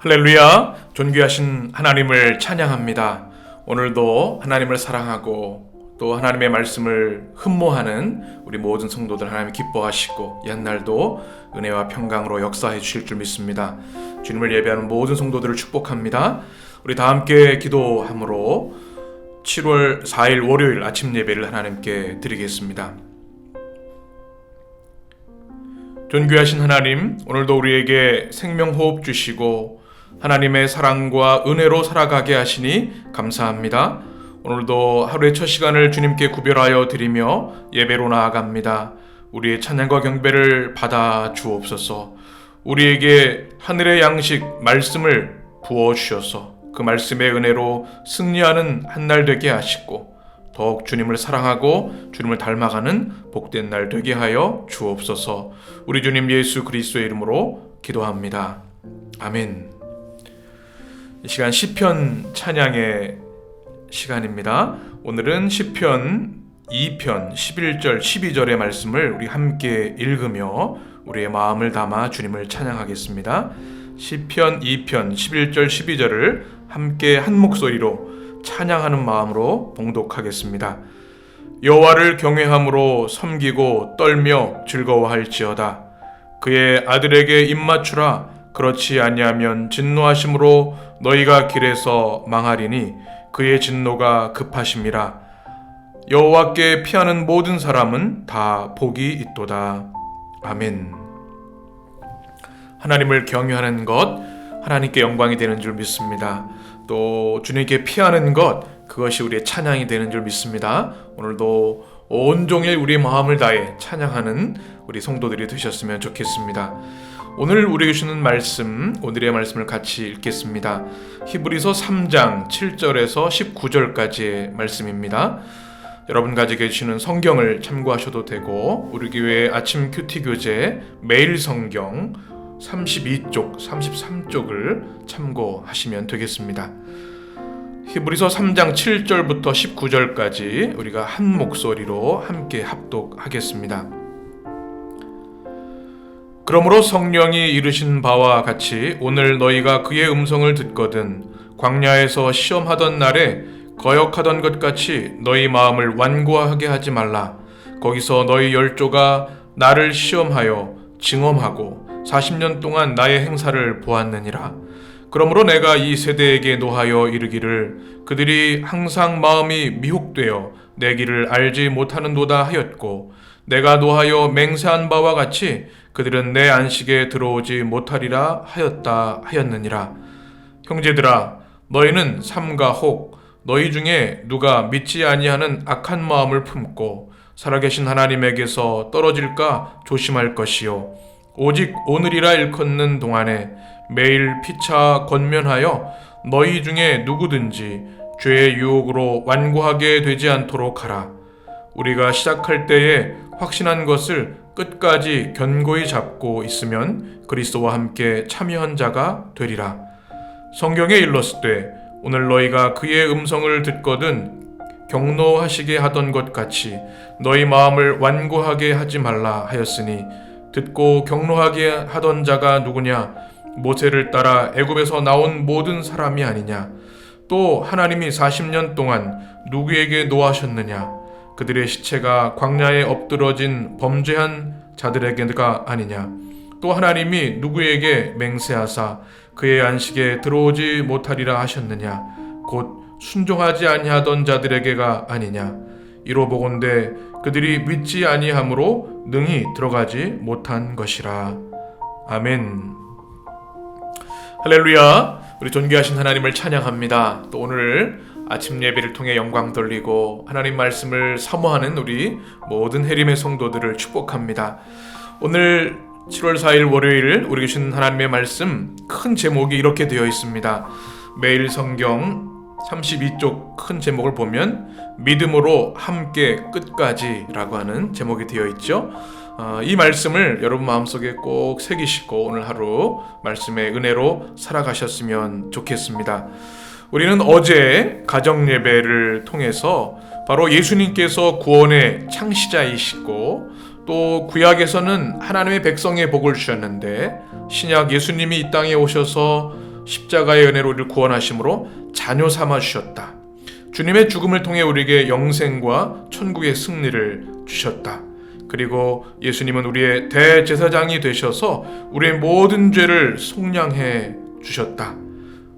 할렐루야! 존귀하신 하나님을 찬양합니다. 오늘도 하나님을 사랑하고 또 하나님의 말씀을 흠모하는 우리 모든 성도들 하나님 기뻐하시고 옛날도 은혜와 평강으로 역사해 주실 줄 믿습니다. 주님을 예배하는 모든 성도들을 축복합니다. 우리 다 함께 기도함으로 7월 4일 월요일 아침 예배를 하나님께 드리겠습니다. 존귀하신 하나님, 오늘도 우리에게 생명 호흡 주시고 하나님의 사랑과 은혜로 살아가게 하시니 감사합니다. 오늘도 하루의 첫 시간을 주님께 구별하여 드리며 예배로 나아갑니다. 우리의 찬양과 경배를 받아 주옵소서. 우리에게 하늘의 양식 말씀을 부어 주셔서 그 말씀의 은혜로 승리하는 한 날 되게 하시고 더욱 주님을 사랑하고 주님을 닮아가는 복된 날 되게 하여 주옵소서. 우리 주님 예수 그리스도의 이름으로 기도합니다. 아멘. 이 시간 시편 찬양의 시간입니다. 오늘은 시편 2편 11절 12절의 말씀을 우리 함께 읽으며 우리의 마음을 담아 주님을 찬양하겠습니다. 시편 2편 11절 12절을 함께 한 목소리로 찬양하는 마음으로 봉독하겠습니다. 여호와를 경외함으로 섬기고 떨며 즐거워할지어다. 그의 아들에게 입맞추라. 그렇지 아니하면 진노하심으로 너희가 길에서 망하리니 그의 진노가 급하심이라. 여호와께 피하는 모든 사람은 다 복이 있도다. 아멘. 하나님을 경외하는 것 하나님께 영광이 되는 줄 믿습니다. 또 주님께 피하는 것 그것이 우리의 찬양이 되는 줄 믿습니다. 오늘도 온종일 우리의 마음을 다해 찬양하는 우리 성도들이 되셨으면 좋겠습니다. 오늘 우리에게 주는 말씀, 오늘의 말씀을 같이 읽겠습니다. 히브리서 3장 7절에서 19절까지의 말씀입니다. 여러분 가지고 계시는 성경을 참고하셔도 되고 우리 교회 아침 큐티 교재 매일 성경 32쪽, 33쪽을 참고하시면 되겠습니다. 히브리서 3장 7절부터 19절까지 우리가 한 목소리로 함께 합독하겠습니다. 그러므로 성령이 이르신 바와 같이 오늘 너희가 그의 음성을 듣거든 광야에서 시험하던 날에 거역하던 것 같이 너희 마음을 완고하게 하지 말라. 거기서 너희 열조가 나를 시험하여 증험하고 40년 동안 나의 행사를 보았느니라. 그러므로 내가 이 세대에게 노하여 이르기를 그들이 항상 마음이 미혹되어 내 길을 알지 못하는도다 하였고 내가 노하여 맹세한 바와 같이 그들은 내 안식에 들어오지 못하리라 하였다 하였느니라. 형제들아, 너희는 삼가 혹 너희 중에 누가 믿지 아니하는 악한 마음을 품고 살아계신 하나님에게서 떨어질까 조심할 것이요. 오직 오늘이라 일컫는 동안에 매일 피차 건면하여 너희 중에 누구든지 죄의 유혹으로 완고하게 되지 않도록 하라. 우리가 시작할 때에 확신한 것을 끝까지 견고히 잡고 있으면 그리스도와 함께 참여한 자가 되리라. 성경에 일렀을 오늘 너희가 그의 음성을 듣거든 경노하시게 하던 것 같이 너희 마음을 완고하게 하지 말라 하였으니 듣고 경노하게 하던 자가 누구냐? 모세를 따라 애굽에서 나온 모든 사람이 아니냐? 또 하나님이 40년 동안 누구에게 노하셨느냐 그들의 시체가 광야에 엎드러진 범죄한 자들에게가 아니냐. 또 하나님이 누구에게 맹세하사 그의 안식에 들어오지 못하리라 하셨느냐. 곧 순종하지 아니하던 자들에게가 아니냐. 이로 보건대 그들이 믿지 아니함으로 능히 들어가지 못한 것이라. 아멘. 할렐루야. 우리 존귀하신 하나님을 찬양합니다. 또 오늘 아침 예배를 통해 영광 돌리고 하나님 말씀을 사모하는 우리 모든 해림의 성도들을 축복합니다. 오늘 7월 4일 월요일 우리 주신 하나님의 말씀 큰 제목이 이렇게 되어 있습니다. 매일 성경 32쪽 큰 제목을 보면 믿음으로 함께 끝까지라고 하는 제목이 되어 있죠. 어, 이 말씀을 여러분 마음속에 꼭 새기시고 오늘 하루 말씀의 은혜로 살아가셨으면 좋겠습니다. 우리는 어제 가정 예배를 통해서 바로 예수님께서 구원의 창시자이시고 또 구약에서는 하나님의 백성의 복을 주셨는데 신약 예수님이 이 땅에 오셔서 십자가의 은혜로 우리를 구원하심으로 자녀 삼아 주셨다. 주님의 죽음을 통해 우리에게 영생과 천국의 승리를 주셨다. 그리고 예수님은 우리의 대제사장이 되셔서 우리의 모든 죄를 속량해 주셨다.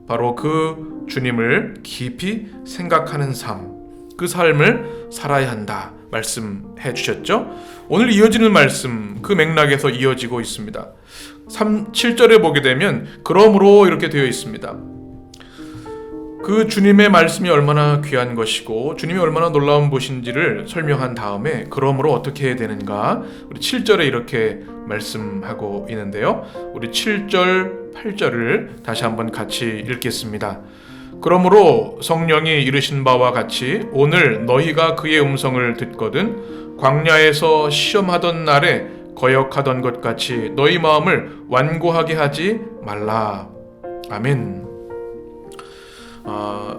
바로 그 주님을 깊이 생각하는 삶, 그 삶을 살아야 한다. 말씀해 주셨죠? 오늘 이어지는 말씀, 그 맥락에서 이어지고 있습니다. 3, 7절에 보게 되면, 그러므로 이렇게 되어 있습니다. 그 주님의 말씀이 얼마나 귀한 것이고 주님이 얼마나 놀라운 분인지를 설명한 다음에 그러므로 어떻게 해야 되는가 우리 7절에 이렇게 말씀하고 있는데요. 우리 7절, 8절을 다시 한번 같이 읽겠습니다. 그러므로 성령이 이르신 바와 같이 오늘 너희가 그의 음성을 듣거든 광야에서 시험하던 날에 거역하던 것 같이 너희 마음을 완고하게 하지 말라. 아멘. 아,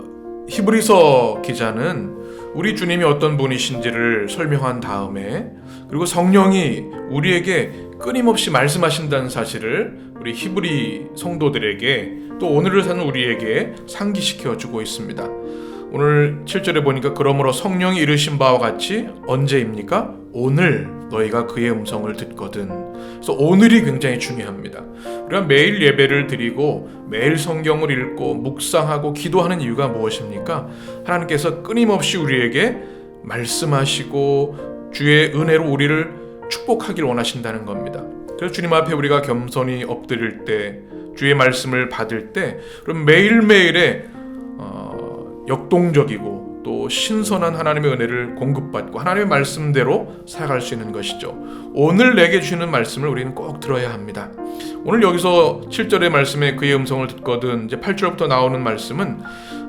히브리서 기자는 우리 주님이 어떤 분이신지를 설명한 다음에 그리고 성령이 우리에게 끊임없이 말씀하신다는 사실을 우리 히브리 성도들에게 또 오늘을 사는 우리에게 상기시켜 주고 있습니다. 오늘 7절에 보니까 그러므로 성령이 이르신 바와 같이 언제입니까? 오늘 너희가 그의 음성을 듣거든. 그래서 오늘이 굉장히 중요합니다. 우리가 매일 예배를 드리고 매일 성경을 읽고 묵상하고 기도하는 이유가 무엇입니까? 하나님께서 끊임없이 우리에게 말씀하시고 주의 은혜로 우리를 축복하길 원하신다는 겁니다. 그래서 주님 앞에 우리가 겸손히 엎드릴 때 주의 말씀을 받을 때 그럼 매일매일의 어, 역동적이고 또 신선한 하나님의 은혜를 공급받고 하나님의 말씀대로 살아갈 수 있는 것이죠. 오늘 내게 주시는 말씀을 우리는 꼭 들어야 합니다. 오늘 여기서 7절의 말씀에 그의 음성을 듣거든 이제 8절부터 나오는 말씀은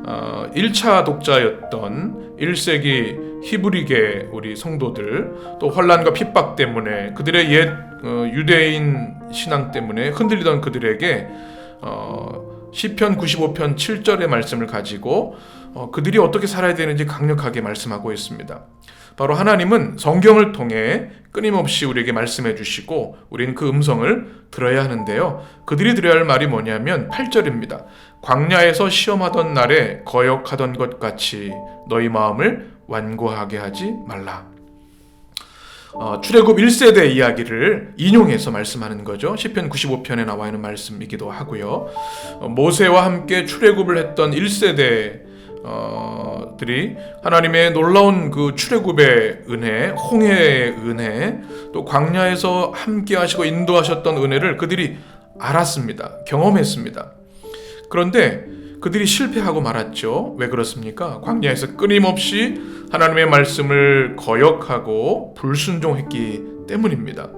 어, 1차 독자였던 1세기 히브리계 우리 성도들 또 환란과 핍박 때문에 그들의 옛 어, 유대인 신앙 때문에 흔들리던 그들에게 어, 시편 95편 7절의 말씀을 가지고 어, 그들이 어떻게 살아야 되는지 강력하게 말씀하고 있습니다. 바로 하나님은 성경을 통해 끊임없이 우리에게 말씀해 주시고 우리는 그 음성을 들어야 하는데요. 그들이 들어야 할 말이 뭐냐면 8절입니다. 광야에서 시험하던 날에 거역하던 것 같이 너희 마음을 완고하게 하지 말라. 어, 출애굽 1세대 이야기를 인용해서 말씀하는 거죠. 시편 95편에 나와 있는 말씀이기도 하고요. 어, 모세와 함께 출애굽을 했던 1세대 어, 들이 하나님의 놀라운 그 출애굽의 은혜, 홍해의 은혜, 또 광야에서 함께 하시고 인도하셨던 은혜를 그들이 알았습니다. 경험했습니다. 그런데 그들이 실패하고 말았죠. 왜 그렇습니까? 광야에서 끊임없이 하나님의 말씀을 거역하고 불순종했기 때문입니다.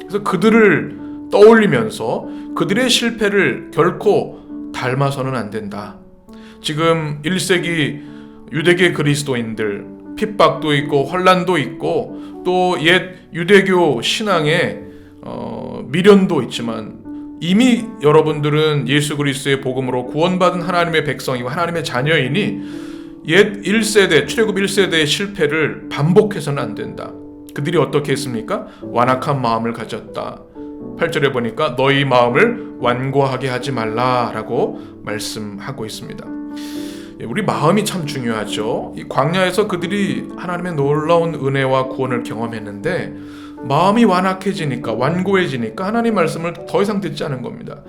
그래서 그들을 떠올리면서 그들의 실패를 결코 닮아서는 안 된다. 지금 1세기 유대계 그리스도인들 핍박도 있고 혼란도 있고 또 옛 유대교 신앙에 어, 미련도 있지만 이미 여러분들은 예수 그리스도의 복음으로 구원받은 하나님의 백성이고 하나님의 자녀이니 옛 1세대 출애굽 1세대의 실패를 반복해서는 안 된다. 그들이 어떻게 했습니까? 완악한 마음을 가졌다. 8절에 보니까 너희 마음을 완고하게 하지 말라라고 말씀하고 있습니다. 예, 우리 마음이 참 중요하죠. 이 광야에서 그들이 하나님의 놀라운 은혜와 구원을 경험했는데 마음이 완악해지니까 완고해지니까 하나님 말씀을 더 이상 듣지 않은 겁니다.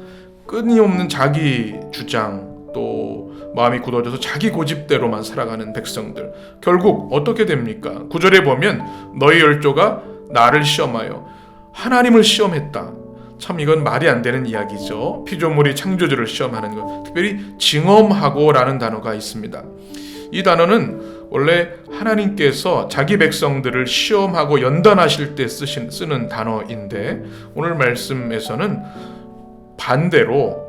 끊임없는 자기 주장 또 마음이 굳어져서 자기 고집대로만 살아가는 백성들 결국 어떻게 됩니까? 구절에 보면 너희 열조가 나를 시험하여 하나님을 시험했다. 참 이건 말이 안 되는 이야기죠. 피조물이 창조주를 시험하는 것. 특별히 징험하고라는 단어가 있습니다. 이 단어는 원래 하나님께서 자기 백성들을 시험하고 연단하실 때 쓰신, 쓰는 단어인데 오늘 말씀에서는 반대로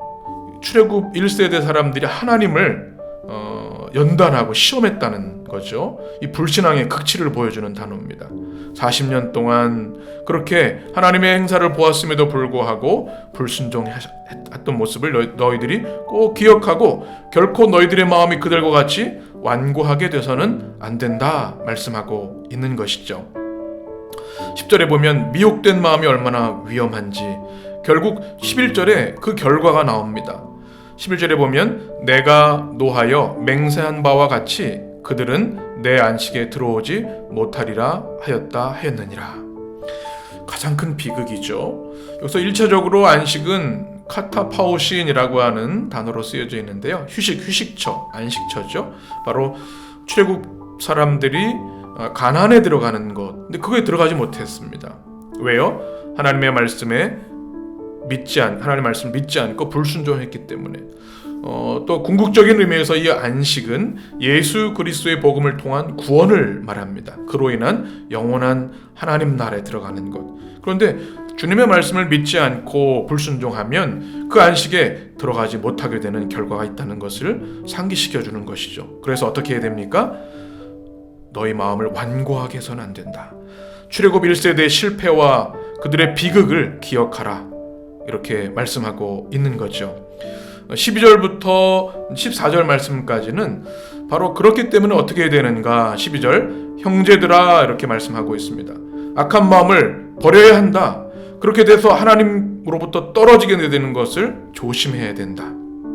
출애굽 1세대 사람들이 하나님을 어, 연단하고 시험했다는 거죠. 이 불신앙의 극치를 보여주는 단어입니다. 40년 동안 그렇게 하나님의 행사를 보았음에도 불구하고 불순종했던 모습을 너희들이 꼭 기억하고 결코 너희들의 마음이 그들과 같이 완고하게 돼서는 안 된다 말씀하고 있는 것이죠. 10절에 보면 미혹된 마음이 얼마나 위험한지 결국 11절에 그 결과가 나옵니다. 11절에 보면 내가 노하여 맹세한 바와 같이 그들은 내 안식에 들어오지 못하리라 하였다 하였느니라. 가장 큰 비극이죠. 여기서 1차적으로 안식은 카타파오신이라고 하는 단어로 쓰여져 있는데요. 휴식, 휴식처, 안식처죠. 바로 출애굽 사람들이 어, 가나안에 들어가는 것. 근데 그거에 들어가지 못했습니다. 왜요? 하나님의 말씀에 믿지 않, 하나님의 말씀 믿지 않고 불순종했기 때문에. 어, 또 궁극적인 의미에서 이 안식은 예수 그리스도의 복음을 통한 구원을 말합니다. 그로 인한 영원한 하나님 나라에 들어가는 것. 그런데 주님의 말씀을 믿지 않고 불순종하면 그 안식에 들어가지 못하게 되는 결과가 있다는 것을 상기시켜 주는 것이죠. 그래서 어떻게 해야 됩니까? 너희 마음을 완고하게 해서는 안 된다. 출애굽 1세대의 실패와 그들의 비극을 기억하라. 이렇게 말씀하고 있는 거죠. 12절부터 14절 말씀까지는 바로 그렇기 때문에 어떻게 해야 되는가 12절 형제들아 이렇게 말씀하고 있습니다. 악한 마음을 버려야 한다. 그렇게 돼서 하나님으로부터 떨어지게 되는 것을 조심해야 된다.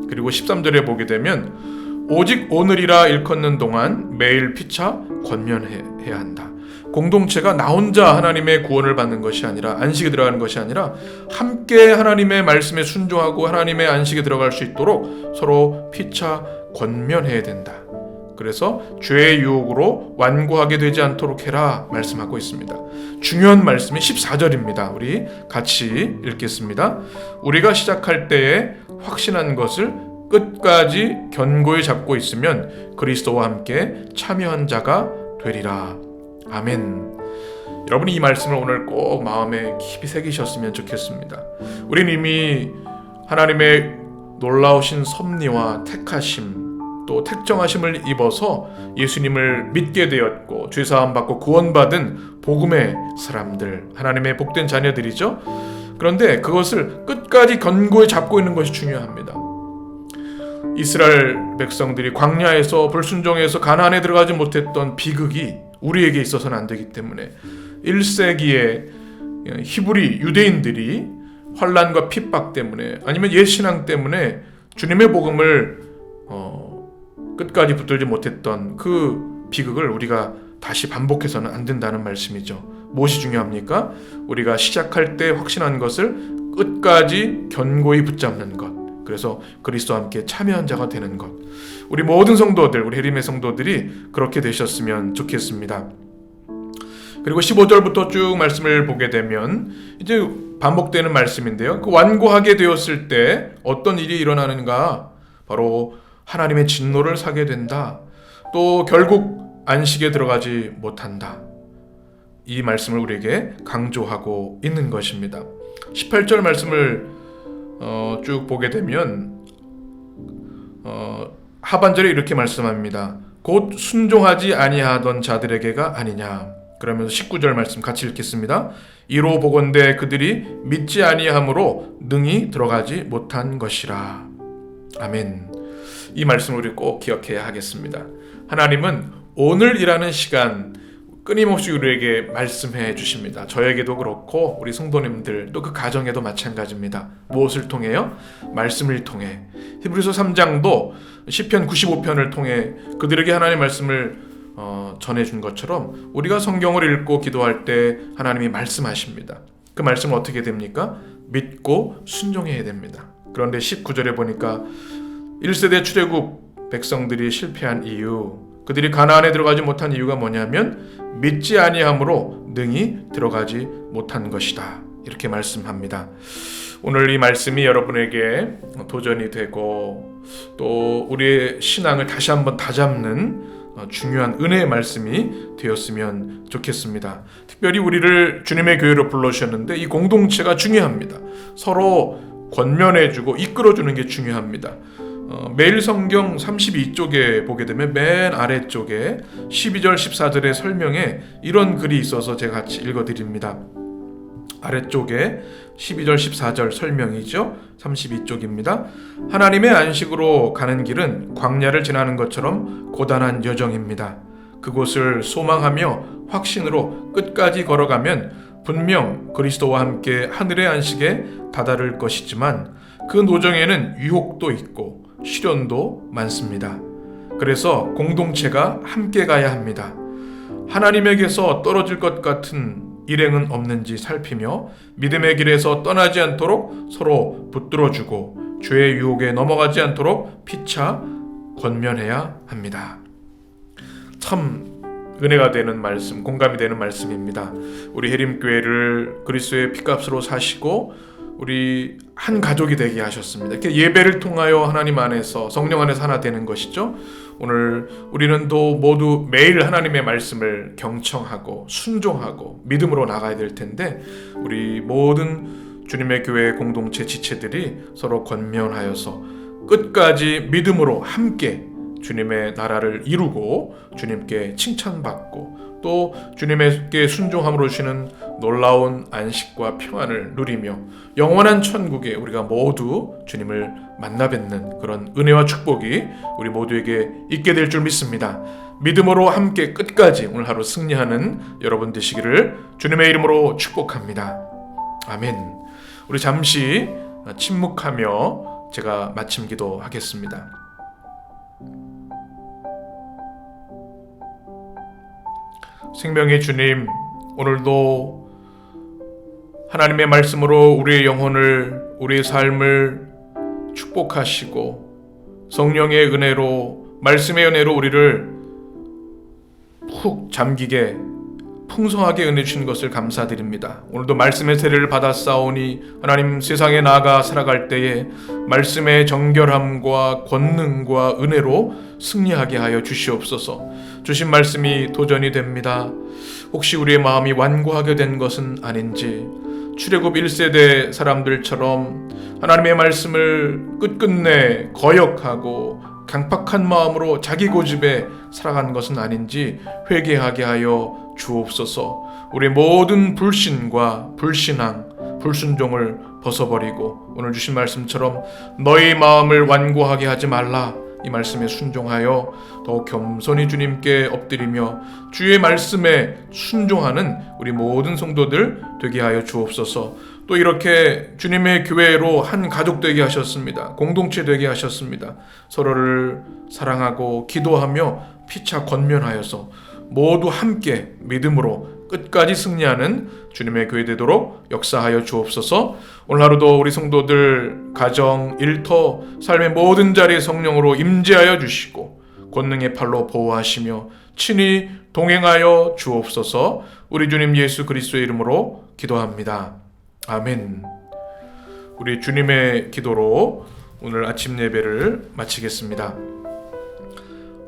그리고 13절에 보게 되면 오직 오늘이라 일컫는 동안 매일 피차 권면해야 한다. 공동체가 나 혼자 하나님의 구원을 받는 것이 아니라 안식에 들어가는 것이 아니라 함께 하나님의 말씀에 순종하고 하나님의 안식에 들어갈 수 있도록 서로 피차 권면해야 된다. 그래서 죄의 유혹으로 완고하게 되지 않도록 해라 말씀하고 있습니다. 중요한 말씀이 14절입니다. 우리 같이 읽겠습니다. 우리가 시작할 때에 확신한 것을 끝까지 견고히 잡고 있으면 그리스도와 함께 참여한 자가 되리라. 아멘. 여러분이 이 말씀을 오늘 꼭 마음에 깊이 새기셨으면 좋겠습니다. 우리는 이미 하나님의 놀라우신 섭리와 택하심 또 택정하심을 입어서 예수님을 믿게 되었고 죄 사함 받고 구원받은 복음의 사람들 하나님의 복된 자녀들이죠. 그런데 그것을 끝까지 견고히 잡고 있는 것이 중요합니다. 이스라엘 백성들이 광야에서 불순종해서 가나안에 들어가지 못했던 비극이 우리에게 있어서는 안 되기 때문에 1세기에 히브리 유대인들이 환란과 핍박 때문에 아니면 옛신앙 때문에 주님의 복음을 어, 끝까지 붙들지 못했던 그 비극을 우리가 다시 반복해서는 안 된다는 말씀이죠. 무엇이 중요합니까? 우리가 시작할 때 확신한 것을 끝까지 견고히 붙잡는 것. 그래서 그리스도와 함께 참여한 자가 되는 것. 우리 모든 성도들, 우리 해림의 성도들이 그렇게 되셨으면 좋겠습니다. 그리고 15절부터 쭉 말씀을 보게 되면 이제 반복되는 말씀인데요. 그 완고하게 되었을 때 어떤 일이 일어나는가? 바로 하나님의 진노를 사게 된다. 또 결국 안식에 들어가지 못한다. 이 말씀을 우리에게 강조하고 있는 것입니다. 18절 말씀을 어, 쭉 보게 되면 어, 하반절에 이렇게 말씀합니다. 곧 순종하지 아니하던 자들에게가 아니냐. 그러면서 19절 말씀 같이 읽겠습니다. 이로 보건대 그들이 믿지 아니함으로 능히 들어가지 못한 것이라. 아멘. 이 말씀을 우리 꼭 기억해야 하겠습니다. 하나님은 오늘이라는 시간 끊임없이 우리에게 말씀해 주십니다. 저에게도 그렇고 우리 성도님들 또 그 가정에도 마찬가지입니다. 무엇을 통해요? 말씀을 통해. 히브리서 3장도 시편 95편을 통해 그들에게 하나님의 말씀을 어, 전해준 것처럼 우리가 성경을 읽고 기도할 때 하나님이 말씀하십니다. 그 말씀은 어떻게 됩니까? 믿고 순종해야 됩니다. 그런데 19절에 보니까 1세대 출애굽 백성들이 실패한 이유 그들이 가나안에 들어가지 못한 이유가 뭐냐면 믿지 아니함으로 능히 들어가지 못한 것이다. 이렇게 말씀합니다. 오늘 이 말씀이 여러분에게 도전이 되고 또 우리의 신앙을 다시 한번 다잡는 중요한 은혜의 말씀이 되었으면 좋겠습니다. 특별히 우리를 주님의 교회로 불러주셨는데 이 공동체가 중요합니다. 서로 권면해주고 이끌어주는 게 중요합니다. 어, 매일 성경 32쪽에 보게 되면 맨 아래쪽에 12절 14절의 설명에 이런 글이 있어서 제가 같이 읽어드립니다. 아래쪽에 12절 14절 설명이죠. 32쪽입니다. 하나님의 안식으로 가는 길은 광야를 지나는 것처럼 고단한 여정입니다. 그곳을 소망하며 확신으로 끝까지 걸어가면 분명 그리스도와 함께 하늘의 안식에 다다를 것이지만 그 노정에는 유혹도 있고 시련도 많습니다. 그래서 공동체가 함께 가야 합니다. 하나님에게서 떨어질 것 같은 일행은 없는지 살피며 믿음의 길에서 떠나지 않도록 서로 붙들어주고 죄의 유혹에 넘어가지 않도록 피차 권면해야 합니다. 참 은혜가 되는 말씀, 공감이 되는 말씀입니다. 우리 해림교회를 그리스도의 피값으로 사시고 우리 한 가족이 되게 하셨습니다. 이렇게 예배를 통하여 하나님 안에서 성령 안에서 하나 되는 것이죠. 오늘 우리는 또 모두 매일 하나님의 말씀을 경청하고 순종하고 믿음으로 나가야 될 텐데 우리 모든 주님의 교회 공동체 지체들이 서로 권면하여서 끝까지 믿음으로 함께 주님의 나라를 이루고 주님께 칭찬받고 또 주님께 순종함으로 주시는 놀라운 안식과 평안을 누리며 영원한 천국에 우리가 모두 주님을 만나 뵙는 그런 은혜와 축복이 우리 모두에게 있게 될 줄 믿습니다. 믿음으로 함께 끝까지 오늘 하루 승리하는 여러분 되시기를 주님의 이름으로 축복합니다. 아멘. 우리 잠시 침묵하며 제가 마침 기도하겠습니다. 생명의 주님, 오늘도 하나님의 말씀으로 우리의 영혼을, 우리의 삶을 축복하시고 성령의 은혜로, 말씀의 은혜로 우리를 푹 잠기게 풍성하게 은혜 주신 것을 감사드립니다. 오늘도 말씀의 세례를 받아 싸우니 하나님 세상에 나아가 살아갈 때에 말씀의 정결함과 권능과 은혜로 승리하게 하여 주시옵소서. 주신 말씀이 도전이 됩니다. 혹시 우리의 마음이 완고하게 된 것은 아닌지 출애굽 1세대 사람들처럼 하나님의 말씀을 끝끝내 거역하고 강팍한 마음으로 자기 고집에 살아간 것은 아닌지 회개하게 하여 주옵소서. 우리 모든 불신과 불신앙, 불순종을 벗어버리고 오늘 주신 말씀처럼 너희 마음을 완고하게 하지 말라. 이 말씀에 순종하여 더욱 겸손히 주님께 엎드리며 주의 말씀에 순종하는 우리 모든 성도들 되게 하여 주옵소서. 또 이렇게 주님의 교회로 한 가족 되게 하셨습니다. 공동체 되게 하셨습니다. 서로를 사랑하고 기도하며 피차 권면하여서 모두 함께 믿음으로 끝까지 승리하는 주님의 교회 되도록 역사하여 주옵소서. 오늘 하루도 우리 성도들 가정, 일터, 삶의 모든 자리에 성령으로 임재하여 주시고 권능의 팔로 보호하시며 친히 동행하여 주옵소서. 우리 주님 예수 그리스도의 이름으로 기도합니다. 아멘. 우리 주님의 기도로 오늘 아침 예배를 마치겠습니다.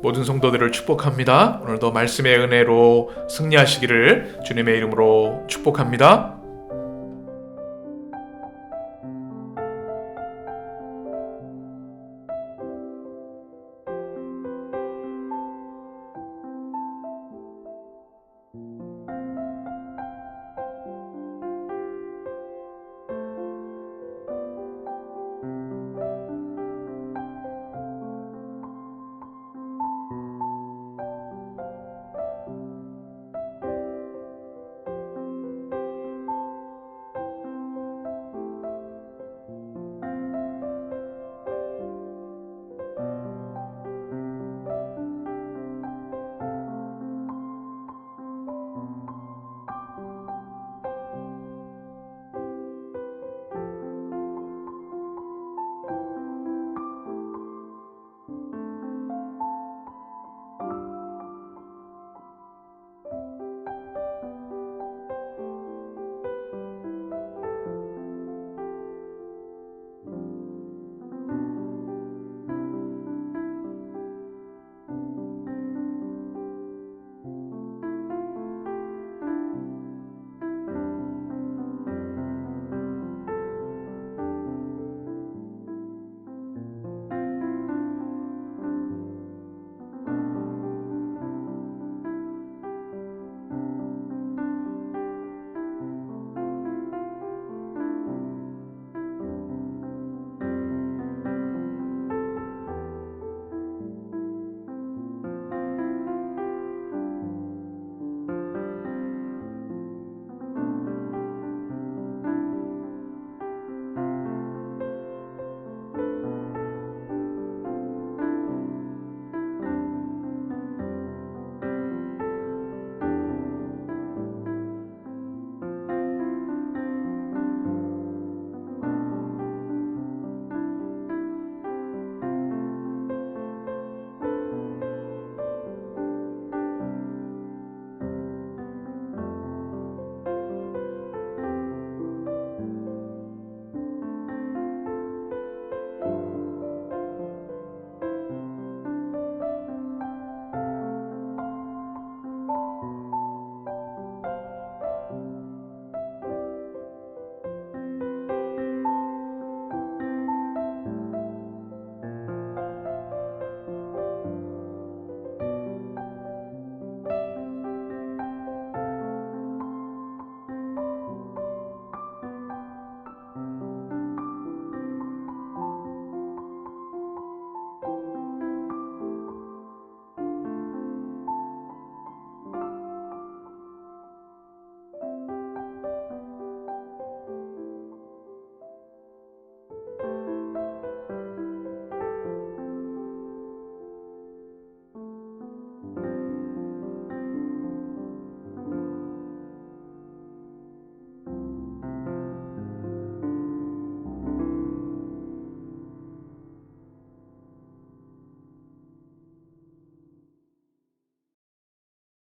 모든 성도들을 축복합니다. 오늘도 말씀의 은혜로 승리하시기를 주님의 이름으로 축복합니다.